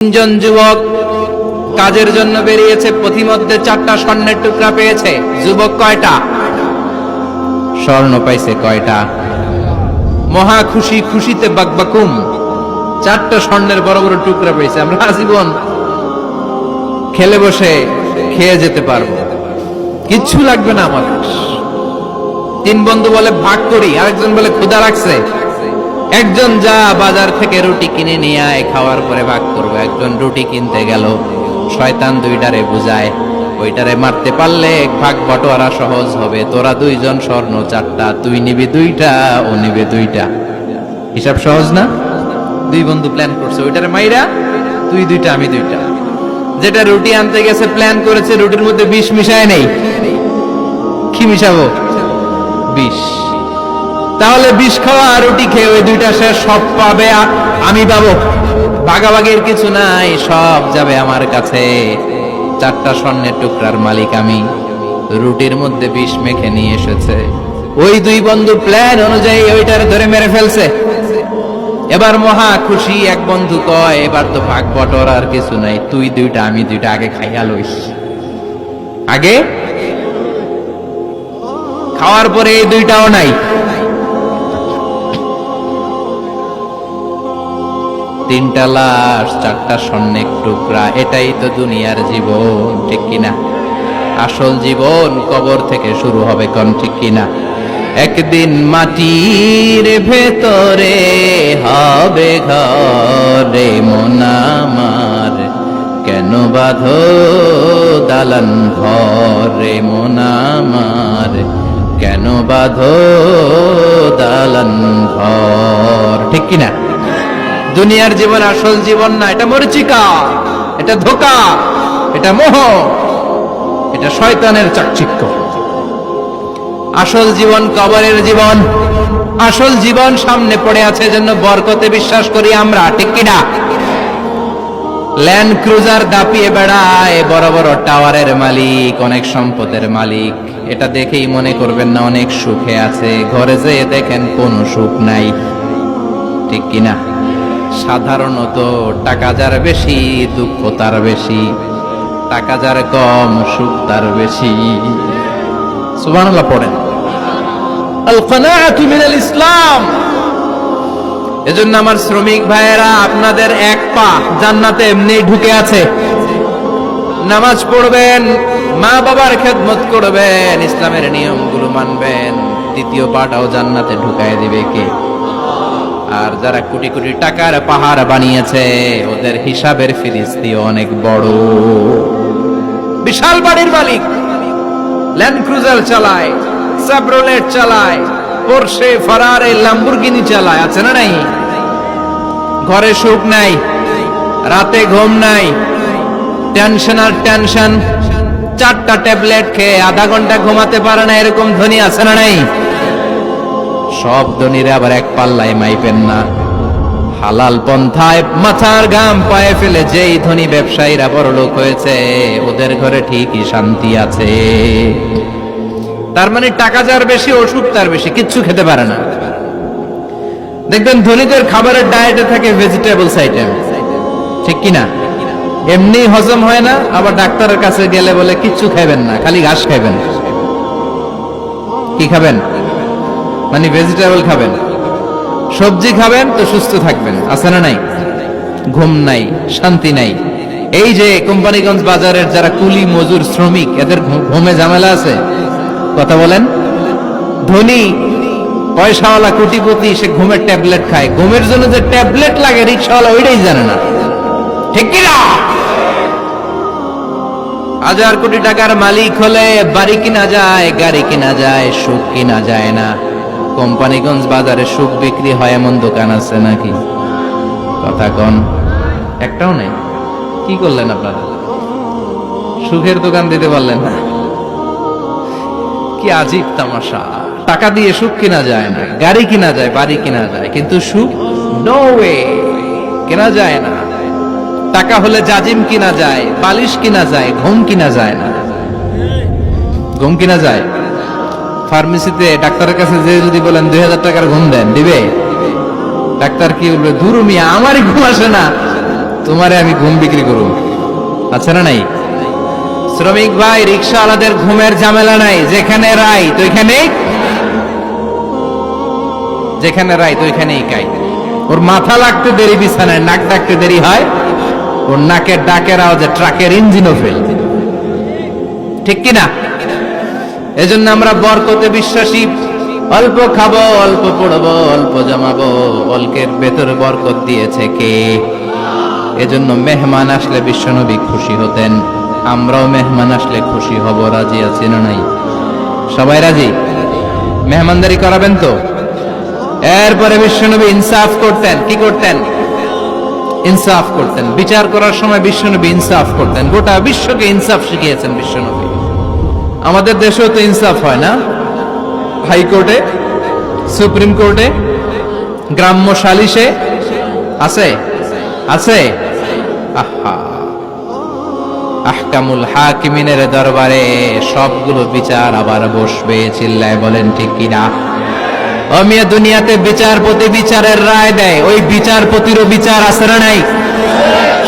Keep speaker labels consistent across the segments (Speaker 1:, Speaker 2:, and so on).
Speaker 1: তিনজন যুবক কাজের জন্য বেরিয়েছে, পথিমধ্যে চারটা স্বর্ণের টুকরা পেয়েছে। যুবক কয়টা? স্বর্ণ পাইছে কয়টা? মহা খুশি, খুশিতে বাকবাকুম। চারটা স্বর্ণের বড় বড় টুকরা পেয়েছে। আমরা আজীবন খেলে বসে খেয়ে যেতে পারব। কিচ্ছু লাগবে না আমাদের তিন বন্ধু বলে, ভাগ করি। আরেকজন বলে, ক্ষুধা রাখছে একজন যা বাজার থেকে রুটি কিনে নিয়ে আয়, খাওয়ার পরে ভাগ করব। একজন রুটি কিনতে গেল, শয়তান দুইটারে বুঝায়, ওইটারে মারতে পারলে ভাগ বটোয়ারা সহজ হবে। তোরা দুইজন স্বর্ণ চারটা, তুই নিবি দুইটা, ও নিবে দুইটা। হিসাব সহজ না? দুই বন্ধু প্ল্যান করছে, ওইটারে মাইরা তুই দুইটা, আমি দুইটা। যেটা রুটি আনতে গেছে প্ল্যান করেছে, রুটির মধ্যে বিষ মিশায় নেই। কি মিশাবো? বিষ। তাহলে বিষ খাওয়া রুটি খেয়ে ওই দুইটা সে সব পাবে আমি পাবো। ভাগাভাগির কিছু নাই, সব যাবে আমার কাছে। চারটা স্বর্ণের টুকরার মালিক আমি। রুটির মধ্যে বিষ মেখে নিয়ে এসেছে। ওই দুই বন্ধু প্ল্যান অনুযায়ী ওইটার ধরে মেরে ফেলছে। এবার মহা খুশি এক বন্ধু কয়, এবার তো ভাগ বটর, আর কিছু নাই। তুই দুইটা, আমি দুইটা, আগে খাইয়া লইস। আগে? খাওয়ার পরে এই দুইটাও নাই। তিনটা লাশ, চারটা স্বর্ণের টুকরা, এটাই তো দুনিয়ার জীবন, ঠিক কিনা? আসল জীবন কবর থেকে শুরু হবে কোন, ঠিক কিনা? একদিন মাটির ভেতরে হবে ঘরে মোনামার কেন বাঁধো দালান ঘরে মোনামার কেন বাঁধো দালান ঘর, ঠিক কিনা? দুনিয়ার জীবন আসল জীবন না, এটা মরিচিকা, এটা ধোকা, এটা মোহ, এটা শয়তানের চাকচিক্য। আসল জীবন কবরের জীবন, আসল জীবন সামনে পড়ে আছে জন্য বরকতে বিশ্বাস করি আমরা, ঠিক কিনা? ল্যান্ড ক্রুজার দাপিয়ে বেড়ায়, বড় বড় টাওয়ারের মালিক, অনেক সম্পদের মালিক। এটা দেখেই মনে করবেন না অনেক সুখে আছে, ঘরে যেয়ে দেখেন কোনো সুখ নাই, ঠিক কিনা? সাধারণত টাকা যার বেশি, দুঃখ তার বেশি, টাকা যার কম, সুখ তার বেশি। পড়েন। ইসলাম। এজন্য আমার শ্রমিক ভাইয়েরা, আপনাদের এক পা জান্নাতে এমনি ঢুকে আছে। নামাজ পড়বেন মা বাবার খেদমত করবেন, ইসলামের নিয়মগুলো মানবেন। দ্বিতীয় পাটাও জান্নাতে ঢুকায় দিবে কে? আর যারা কোটি কোটি টাকার পাহাড় বানিয়েছে, ওদের হিসাবের ফিরিস্তি অনেক বড়। বিশাল বাড়ির মালিক ল্যান্ড ক্রুজার চালায় সাবরোলেট চালায় পোরশে ফারারে ল্যাম্বরগিনি চালায়, আছে না নাই? ঘরে সুখ নাই, রাতে ঘুম নাই টেনশন আর টেনশন চারটা ট্যাবলেট খেয়ে আধা ঘণ্টা ঘুমাতে পারে না, এরকম ধনী আছে না নাই? সব ধনীরা আবার এক পাল্লায় মাইপেন না। হালাল পন্থায় মাথার ঘাম পায়ে ফেলে যেই ধনী ব্যবসায়ীরা বড় লোক হয়েছে, ওদের ঘরে ঠিকই শান্তি আছে। তার মানে টাকা যার বেশি ওষুধ তার বেশি, কিচ্ছু খেতে পারে না। দেখবেন ধনীদের খাবারের ডায়েটে থাকে ভেজিটেবলস আইটেম ঠিক কি না এমনি হজম হয় না, আবার ডাক্তারের কাছে গেলে বলে, কিচ্ছু খাবেন না, খালি ঘাস খাবেন কি খাবেন? মানে ভেজিটেবল খাবেন। সবজি খাবেন তো সুস্থ থাকবেন। আছে না নাই? ঘুম নাই, শান্তি নাই। এই যে কোম্পানিগঞ্জ বাজারের যারা কুলি, মজুর, শ্রমিক, এদের ঘুমে ঝামেলা আছে? কথা বলেন। ধনী, পয়সাওয়ালা, কোটিপতি, সে ঘুমের ট্যাবলেট খায়। ঘুমের জন্য যে ট্যাবলেট লাগে, রিক্সাওয়ালা ওইটাই জানে না। ঠিক কিনা? হাজার কোটি টাকার মালিক হলে বাড়ি কিনা যায়, গাড়ি কিনা যায়, সুখ কিনা যায় না। কোম্পানিগঞ্জ বাজারে সুখ বিক্রি হয় এমন দোকান আছে নাকি? কথা কন। একটাও নেই? কি করলেন আপনারা? সুখের দোকান দিতে পারলেন না? কি আজীব তামাশা। টাকা দিয়ে সুখ কিনা যায় না, গাড়ি কিনা যায়, বাড়ি কিনা যায়, কিন্তু সুখ নো ওয়ে কেনা যায় না। টাকা হলে জাজিম কিনা যায়, বালিশ কিনা যায়, ঘুম কিনা যায় না। ঘুম কিনা যায়? ফার্মেসিতে ডাক্তারের কাছে যে যদি বলেন দুই হাজার টাকার ঘুম দেন, দিবে? ডাক্তার কি বলবে মিয়া, আমারই ঘুম আসে না। তোমারে আমি ঘুম বিক্রি করুম আচ্ছা না নাই? শ্রমিক ভাই, রিক্সাওয়ালাদের ঘুমের ঝামেলা নাই। যেখানে রাই, তো এখানেই? যেখানে রাই, তো এখানেই কাই। ওর মাথা লাগতে দেরি, বিছানায় নাক ডাকতে দেরি হয়। ওর নাকের ডাকের আওয়াজে ট্রাকের ইঞ্জিনও ফেল ঠিক কিনা? এজন্য আমরা বরকতে বিশ্বাসী। অল্প খাব, অল্প পড়ব, অল্প জমাবো। অল্পের ভেতরে বরকত দিয়েছে কে? এজন্য মেহমান আসলে বিশ্বনবী খুশি হতেন। আমরাও মেহমান আসলে খুশি হব, রাজি আছি না নাই? সবাই রাজি? মেহমানদারি করাবেন তো? এরপরে বিশ্বনবী ইনসাফ করতেন। কি করতেন? ইনসাফ করতেন। বিচার করার সময় বিশ্বনবী ইনসাফ করতেন। গোটা বিশ্বকে ইনসাফ শিখিয়েছেন বিশ্বনবী। আমাদের দেশেও তো ইনসাফ হয় না। হাইকোর্টে সুপ্রিম কোর্টে গ্রাম্য সালিশে আছে? আছে। আহা। আহকামুল হাকিমিনের দরবারে সবগুলো বিচার আবার বসবে, চিল্লায় বলেন, ঠিক কিনা অমিয়া দুনিয়াতে বিচারপতি বিচারের রায় দেয়। ওই বিচারপতিরও বিচার না নাই?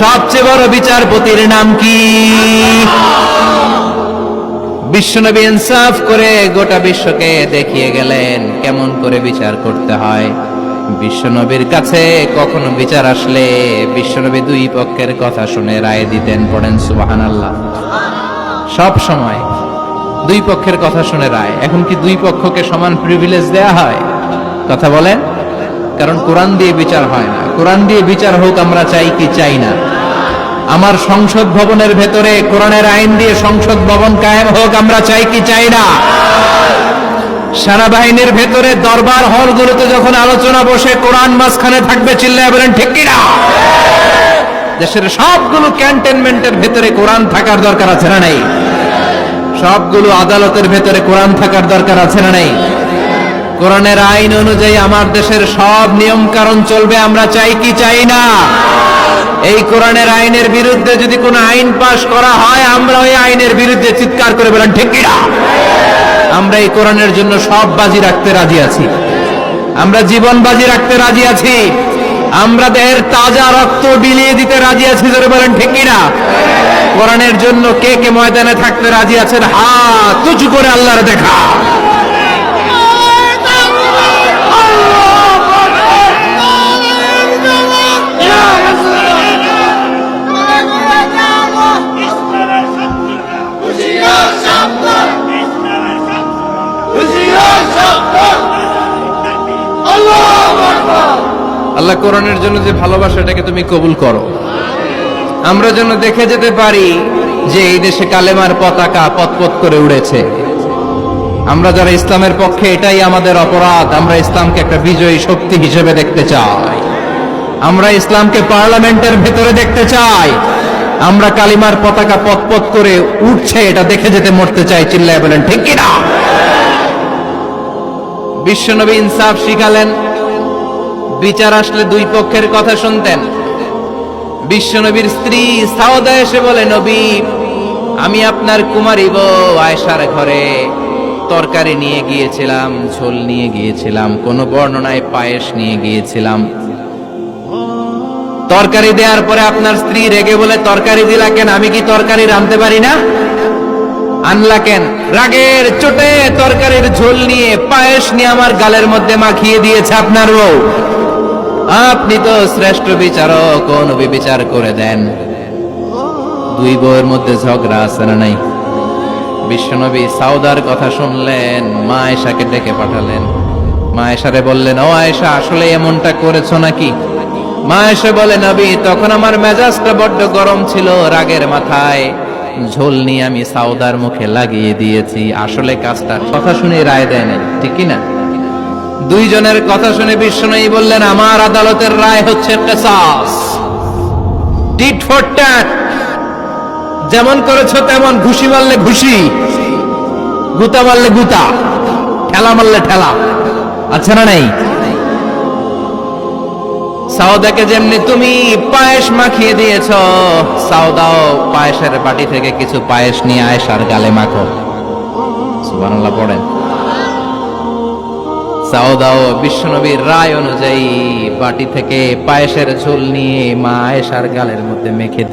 Speaker 1: সবচেয়ে বড় বিচারপতির নাম কি? বিশ্বনবী ইনসাফ করে গোটা বিশ্বকে দেখিয়ে গেলেন, কেমন করে বিচার করতে হয়? বিশ্বনবীর কাছে কখনো বিচার আসলে বিশ্বনবী দুই পক্ষের কথা শুনে রায় দিতেন পড়েন সুবাহান আল্লাহ সব সময় দুই পক্ষের কথা শুনে রায়। এখন কি দুই পক্ষকে সমান প্রিভিলেজ দেয়া হয়? কথা বলেন? কারণ কোরআন দিয়ে বিচার হয় না। কোরআন দিয়ে বিচার হোক, আমরা চাই কি, চাই না। আমার সংসদ ভবনের ভেতরে কোরআনের আইন দিয়ে সংসদ ভবন কায়েম হোক, আমরা চাই কি চাই না? সেনাবাহিনীর ভেতরে দরবার হলগুলোতে যখন আলোচনা বসে, কোরআন মাঝখানে থাকবে, চিল্লায় বলেন, ঠিক কিনা দেশের সবগুলো ক্যান্টনমেন্টের ভেতরে কোরআন থাকার দরকার আছে না নাই? সবগুলো আদালতের ভেতরে কোরআন থাকার দরকার আছে না নাই? কোরআনের আইন অনুযায়ী আমার দেশের সব নিয়ম কারণ চলবে, আমরা চাই কি চাই না? এই কোরআনের আইনের বিরুদ্ধে যদি কোনো আইন পাশ করা হয়, আমরা ওই আইনের বিরুদ্ধে চিৎকার করে বলেন ঠিক আমরা এই কোরআনের জন্য সব বাজি রাখতে রাজি আছি। আমরা জীবন বাজি রাখতে রাজি আছি। আমরা দেহের তাজা রক্ত বিলিয়ে দিতে রাজি আছি ধরে বলেন, ঠিক কিনা কোরআনের জন্য কে কে ময়দানে থাকতে রাজি আছেন? হা তুচু করে আল্লাহর দেখা। আল্লাহ কোরআনের জন্য যে ভালোবাসা, এটাকে তুমি কবুল করো। আমরা যেন দেখে যেতে পারি যে এই দেশে কালেমার পতাকা পতপত করে উড়েছে। আমরা যারা ইসলামের পক্ষে, এটাই আমাদের অপরাধ। আমরা ইসলামকে একটা বিজয়ী শক্তি হিসেবে দেখতে চাই। আমরা ইসলামকে পার্লামেন্টের ভেতরে দেখতে চাই। আমরা কালিমার পতাকা পতপত করে উঠছে, এটা দেখে যেতে মরতে চাই, চিল্লায় বলেন, ঠিক কিনা? বিশ্বনবী ইনসাফ শিখালেন। বিচার আসলে দুই পক্ষের কথা শুনতেন। বিশ্বনবীর স্ত্রী সাওদা এসে বলে, নবী, আমি আপনার কুমারী বউ আয়সার ঘরে তরকারি নিয়ে গিয়েছিলাম, ঝোল নিয়ে গিয়েছিলাম, কোন বর্ণনায় পায়েস নিয়ে গিয়েছিলাম। তরকারি দেওয়ার পরে আপনার স্ত্রী রেগে বলে, তরকারি দিলা কেন? আমি কি তরকারি রাঁধতে পারি না? আনলা কেন রাগের চোটে তরকারির ঝোল নিয়ে পায়েস নিয়ে আমার গালের মধ্যে মাখিয়ে দিয়েছে আপনার বউ। আপনি তো শ্রেষ্ঠ বিচারক কোন বিচার করে দেন। দুই বউয়ের মধ্যে ঝগড়া আছে না নাই? বিশ্বনবী সাউদার কথা শুনলেন, মা আয়েশাকে ডেকে পাঠালেন। মা আয়েশারে বললেন, ও আয়েশা, আসলে এমনটা করেছ নাকি? মা এসে বলে, নবী, তখন আমার মেজাজটা বড্ড গরম ছিল রাগের মাথায়। ঝোল নিয়ে আমি সাউদার মুখে লাগিয়ে দিয়েছি। আসলে কাজটা কথা শুনে রায় দেয় নাই, ঠিক না? দুইজনের কথা শুনে বিশ্বনয়ী বললেন, আমার আদালতের রায় হচ্ছে যেমন করেছ তেমন ঘুষি মারলে ঘুষি, গুতা মারলে গুতা, ঠেলা মারলে ঠেলা। আচ্ছা না নাই? সাউদাকে যেমনি তুমি পায়েস মাখিয়ে দিয়েছ সাউদাও পায়েসের বাটি থেকে কিছু পায়েস নিয়ে আয়েশার গালে মাখো। সুবহানাল্লাহ পড়েন। সাউদাও বিশ্বনবীর রায় অনুযায়ী বাটি থেকে পায়েসের ঝোল নিয়ে মা আয়েশার গালের মধ্যে মেখে